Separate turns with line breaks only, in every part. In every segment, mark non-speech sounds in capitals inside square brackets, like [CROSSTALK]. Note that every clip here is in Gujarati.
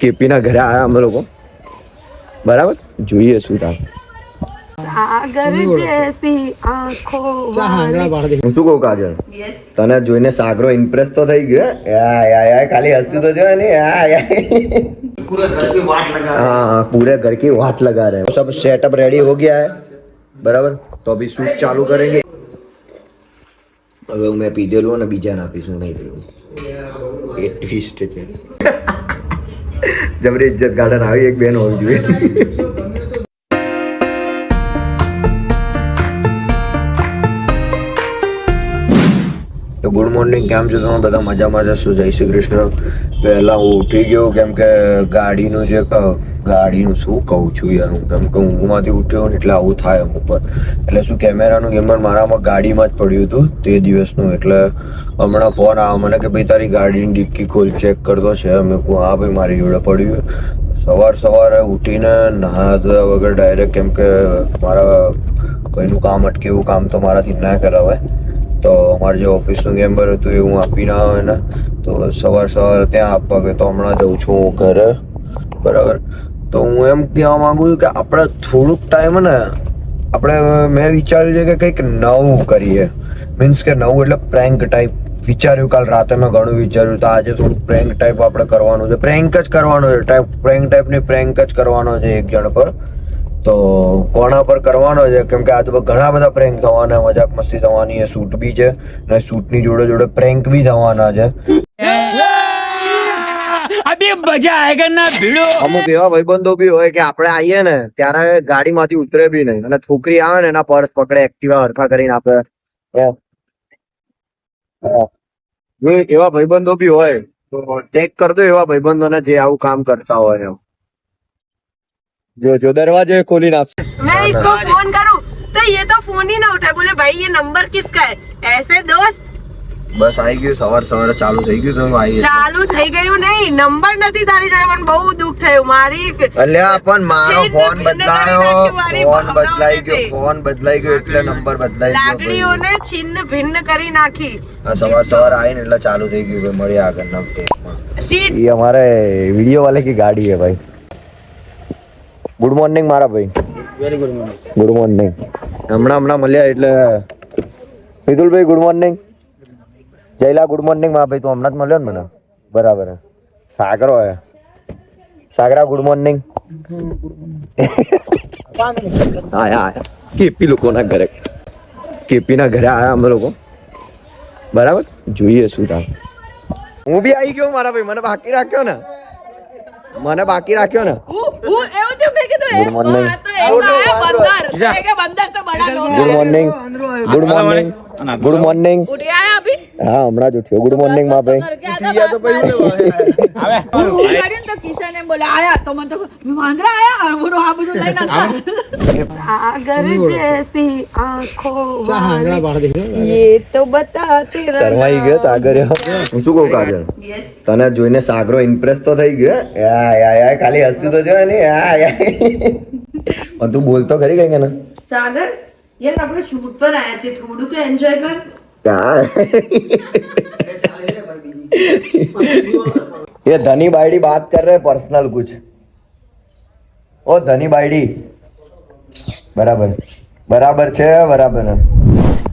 કેપીના ઘરે આવ્યા અમે લોકો બરાબર જોઈએ શું થાય
સાગર જૈસી આંખો વાળી
હું શું કહું કાજલ
યસ
તને જોઈને સાગરો ઇમ્પ્રેસ તો થઈ ગયો હે? યા યા યા ખાલી હસતું તો જો ને યા યા
पूरे घर की वाट लगा
हाँ पूरे घर की वाट लगा रहे हैं सब सेटअप रेडी हो गया है बराबर तो अभी शूट चालू करेंगे હવે મેં પીધેલું અને બીજાને આપીશું નહીં પીવું એ ટ્વિસ્ટ છે જબરી ઇજ્જત ગાર્ડન આવી એક બેન હોવી જોઈએ. તો ગુડ મોર્નિંગ, કેમ છો તમે? બધા મજામાં જશો જય શ્રી કૃષ્ણ. પહેલાં હું ઉઠી ગયો, કેમ કે ગાડીનું જે ગાડીનું શું કહું છું યાર, હું કેમ કે ઊંઘમાંથી ઉઠ્યો ને એટલે આવું થાય અમુક પર એટલે શું કેમેરાનું ગેમર મારામાં ગાડીમાં જ પડ્યું હતું તે દિવસનું, એટલે હમણાં ફોન આવ્યો મને કે ભાઈ તારી ગાડીની ડિક્કી ખોલ, ચેક કરતો છે. મેં કહું, હા ભાઈ, મારી જોડે પડ્યું. સવાર સવારે ઉઠીને નહાયા ધોયા વગર ડાયરેક્ટ કેમ કે મારા કોઈનું કામ અટકે એવું કામ તો મારાથી ના કરાવાય. તો અમારે જે ઓફિસનું ગેમ્બર હતું એ હું આપીને આવ્યો ને તો સવાર સવારે ત્યાં આપવા ગયો. તો હમણાં જઉં છું હું ઘરે. બરાબર. તો હું એમ કહેવા માંગુ છું કે આપણે થોડુંક ટાઈમ ને, આપણે મેં વિચાર્યું છે કે કંઈક નવું કરીએ. મીન્સ કે નવું એટલે પ્રેન્ક ટાઈપ વિચાર્યું કાલ રાતે મેં ઘણું વિચાર્યું. તો આજે થોડું પ્રેન્ક ટાઈપ આપણે કરવાનું છે. પ્રેન્ક જ કરવાનો છે. ટાઈપ પ્રેન્ક ટાઈપની પ્રેન્ક જ કરવાનો છે એક જણ પર. તો કોના પર કરવાનો છે? કેમ કે આ તો ઘણા બધા પ્રેન્ક થવાના મજાક મસ્તી થવાની છે શૂટ બી છે અને શૂટની જોડે જોડે પ્રેન્ક બી થવાના છે.
અબે મજા આયેગા ના ભીડો?
અમુક એવા ભાઈબંધો બી હોય કે આપણે આવીએ ને ત્યારે ગાડીમાંથી ઉતરે બી નહીં. અને છોકરી આવે ને એના પર્સ પકડે એક્ટિવા હરખા કરીને આપણે એવા ભાઈબંધો બી હોય તો ટેક કરજો એવા ભાઈબંધોને જે આવું કામ કરતા હોય એમ. જો જો દરવાજો ખોલી નાખશે
मैं इसको फोन करूं तो ये तो फोन ही ना उठाए बोले भाई ये नंबर किसका है ऐसे दोस्त
બસ આવી ગયું સવાર સવારે ચાલુ થઈ ગયું તો હું આવી
ચાલુ થઈ ગયું નહીં નંબર નથી તારી જોડે પણ બહુ દુઃખ થયું મારી
અલ્યા પણ મારો
છેલ્લે
ફોન
ભિન્ન
બદલાયો
કરી નાખ્યું મારી
ફોન બદલાઈ ગયો
ભાવનાઓને.
ફોન બદલાઈ ગયો એટલે નંબર બદલાઈ ગયો ભાઈ.
લાગણીઓને છિન્ન ભિન્ન કરી નાખી
આ સવાર સવાર આવીને એટલે ચાલુ થઈ ગયું ભાઈ મળ્યા આગળના ટેકમાં
સીટ
ये हमारे वीडियो वाले की गाड़ी है भाई ગુડ મોર્નિંગ મારા ભાઈ
very good morning
good morning હમણાં હમણાં મળ્યા એટલે મિતુલભાઈ ગુડ મોર્નિંગ જયલા ગુડ મોર્નિંગ મારા ભાઈ તું હમણાં જ મળ્યો ને મને બરાબર સાગર હોય સાગરા ગુડ મોર્નિંગ કેપી લોકોના ઘરે કેપીના ઘરે આવ્યા અમે લોકો બરાબર જોઈએ શું રામ હું બી આવી ગયો મારા ભાઈ મને બાકી રાખ્યો ને મને બાકી રાખ્યો ને. Good morning good morning good morning good morning હા હમણાં જ ઉઠ્યો. સરવાઈ ગયો સાગર શું કહું તને જોઈને સાગરો ઇમ્પ્રેસ તો થઈ ગયો યા ખાલી હસતું તો જો તું બોલતો ખરી કઈ
સાગર યાર આપણે શૂટ પર આયા છે થોડું તો એન્જોય કર.
ये धनी बाइडी बात कर रहे हैं पर्सनल कुछ ओ धनी बाइडी बराबर बराबर छे बराबर है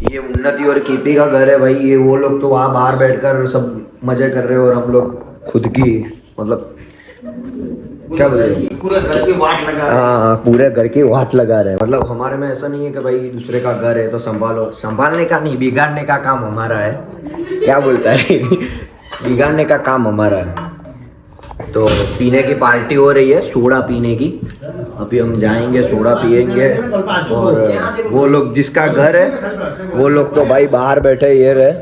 ये उन्नति और कीपी का घर है भाई ये वो लोग तो वहाँ बाहर बैठकर सब मजे कर रहे हैं और हम लोग खुद की मतलब क्या बोल रहे हैं?
पूरे घर की वाट लगा
हाँ। पूरे घर की वाट लगा रहे हैं। मतलब हमारे में ऐसा नहीं है कि भाई दूसरे का घर है तो संभालो। संभालने का नहीं बिगाड़ने का काम हमारा है। क्या बोलता है? [LAUGHS] बिगाड़ने का काम हमारा है। तो पीने की पार्टी हो रही है सोडा पीने की। अभी हम जाएँगे सोडा पियेंगे। और वो लोग जिसका घर है वो लोग तो भाई बाहर बैठे ये रहे।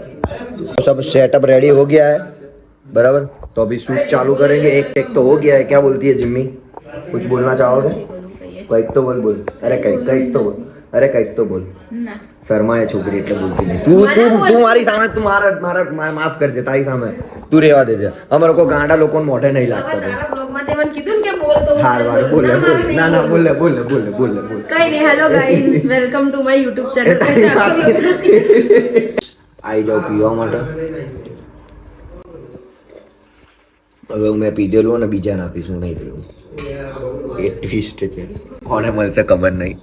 सब सेटअप रेडी हो गया है। बराबर? तो अभी शूट चालू करेंगे एक टेक तो हो गया है क्या बोलती है जिम्मी कुछ बोलना चाहोगे કંઈક તો બોલ બોલ અરે કંઈક કંઈક તો બોલ અરે કંઈક તો બોલ શર્માએ છોકરી એટલે બોલતી નહીં તું તું તું મારી સામે તું મારા મારા મા- માફ કરજે તારી સામે તું રેવા દેજે અમે લોકો ગાંડા લોકોને મોઢે નહીં લાગતા ભાઈ.
તારા બ્લોગમાં તે મને કીધું ને કે બોલ તો હું
હાર વાર
બોલું.
બોલે
ના,
બોલે
મારું
ના
નહીં
ના
બોલું.
બોલે બોલે બોલે બોલે બોલે
કઈ નહીં hello guys welcome to my YouTube
એ તારી
ચેનલ
પાસે આવી જાઓ પીવા માટે હવે હું મેં પીધેલું અને બીજાને આપીશ હું નહીં પીવું એ ટ્વિસ્ટ છે કોને મળશે ખબર નહીં.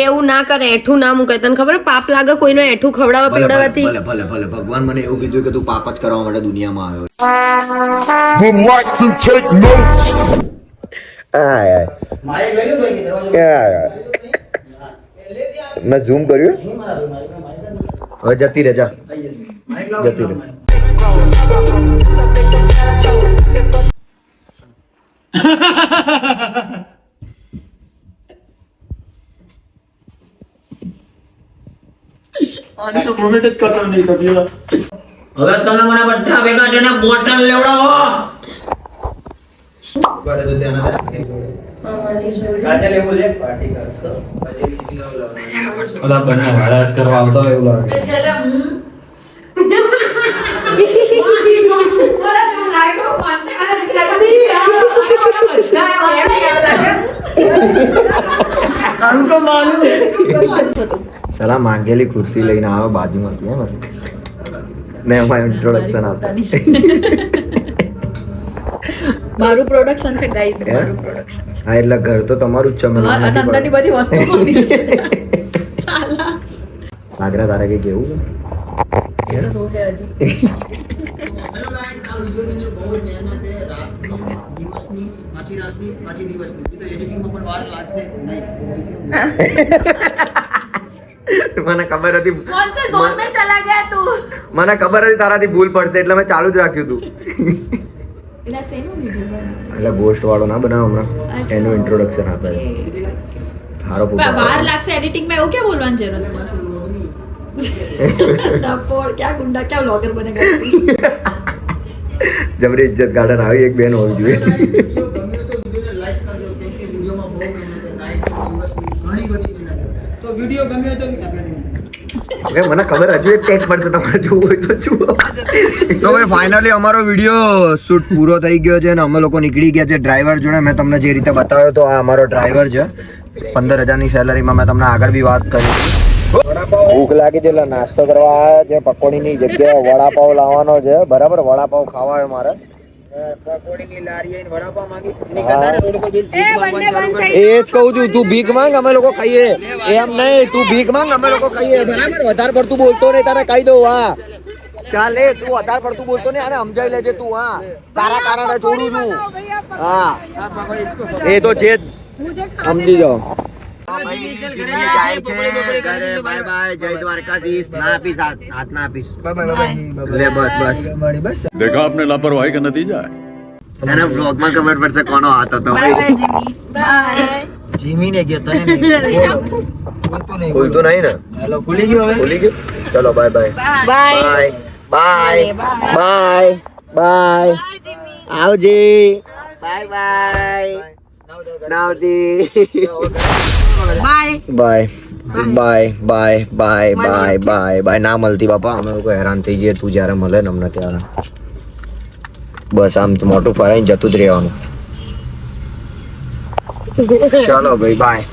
એવું ના કરે એઠું ના મૂકે. તને ખબર પાપ લાગે કોઈનો એઠું ખવડાવવા પીવડાવવાથી
ભલે ભલે ભલે ભગવાન મને એવું કીધું કે તું પાપ જ કરવા માટે દુનિયામાં આવ્યો. મેં ઝૂમ કર્યું? હવે જતી રજા જતી રહે.
આની તો મોમેન્ટ જ ખતમ નહીં થતી હવે તમે મને બધા ભેગા થઈને બોટલ લેવડાવો. કાજલ એવું છે પાર્ટી કરશો. ઓલા બંને વારાસ કરવા આવતા હોય એવું લાગે.
છેલ્લે
ચલા માંગેલી ખુરશી લઈને આવે બાજુમાંથી એમ ને એમાં ઇન્ટ્રોડક્શન આપતા
મારું પ્રોડક્શન છે ગાઈસ મારું પ્રોડક્શન
હા એટલે ઘર તો તમારું જ છે મને
અંદરની બધી વસ્તુ
સાગરા તારે કઈ કેવું છે?
દિવસની પાછી રાતની પાછી દિવસની તો એડિટિંગમાં પણ વાર લાગશે નહીં [LAUGHS]
મને ખબર હતી.
કોણ ઝોન મે ચલા ગયા તું.
મને ખબર હતી તારાથી ભૂલ પડશે એટલે મેં ચાલુ જ રાખ્યું તું.
એટલે સેનું વિડિયો
એટલે ગોસ્ટ વાળો ના બનાવ હમણાં? એનું ઇન્ટ્રોડક્શન આપે. હારો પૂરો
વાર લાગશે એડિટિંગમાં એવું કે જરૂર નથી ક્યાં ગુંડા ક્યાં વ્લોગર બનેગા [LAUGHS]
જબરી ઇજ્જત ગાર્ડન આવી એક બેન હોવી જોઈએ. [LAUGHS]
વિડિયો ગમ્યો તો
હવે મને ખબર હજુ એક ટેક પડશે તમારે જોવું હોય તો જુઓ. તો ભાઈ ફાઇનલી અમારો વીડિયો શૂટ પૂરો થઈ ગયો છે અને અમે લોકો નીકળી ગયા છે ડ્રાઈવર જોડે. મેં તમને જે રીતે બતાવ્યો તો આ અમારો ડ્રાઈવર છે. પંદર હજારની સેલરીમાં મેં તમને આગળ બી વાત કરી. ભૂખ લાગી છે એટલે નાસ્તો કરવા આવ્યા છે પકોડીની જગ્યાએ વડાપાવ લાવવાનો છે. બરાબર વડાપાવ ખાવા આવ્યો મારે.
એ
જ કહું છું તું ભીખ માંગ અમે લોકો ખાઈએ. એમ નહીં તું ભીખ માંગ અમે લોકો ખાઈએ. બરાબર વધારે પડતું બોલતો નહીં તારે કહી દઉં હા. ચાલે તું વધારે પડતું બોલતો નહીં અને સમજાઈ લેજે તું હા. તારા કારણે છોડું છું. હા. એ તો છે જ. સમજી જાઓ. બાય
આપને લાપરવાહી કે નતીજા
એને વ્લોગમાં ખબર પડશે કોનો હાથ હતો.
Bye
Jimmy. ને ગયો તને નહીં [LAUGHS]
ખુલતું નહીં ને?
હેલો ખુલી ગયો હવે?
ખુલી ગયો? ચલો bye
bye.
Bye. Bye. Bye. Bye આવજી. Bye bye. નાવજી.
Bye
bye bye bye bye bye bye bye ના મળતી બાપા અમે લોકો હેરાન થઈ જઈએ. તું જ્યારે મળે ને અમને ત્યારે. બસ આમ તો મોટું ફરાઈને જતું જ રહેવાનું. [LAUGHS] ચાલો ભાઈ બાય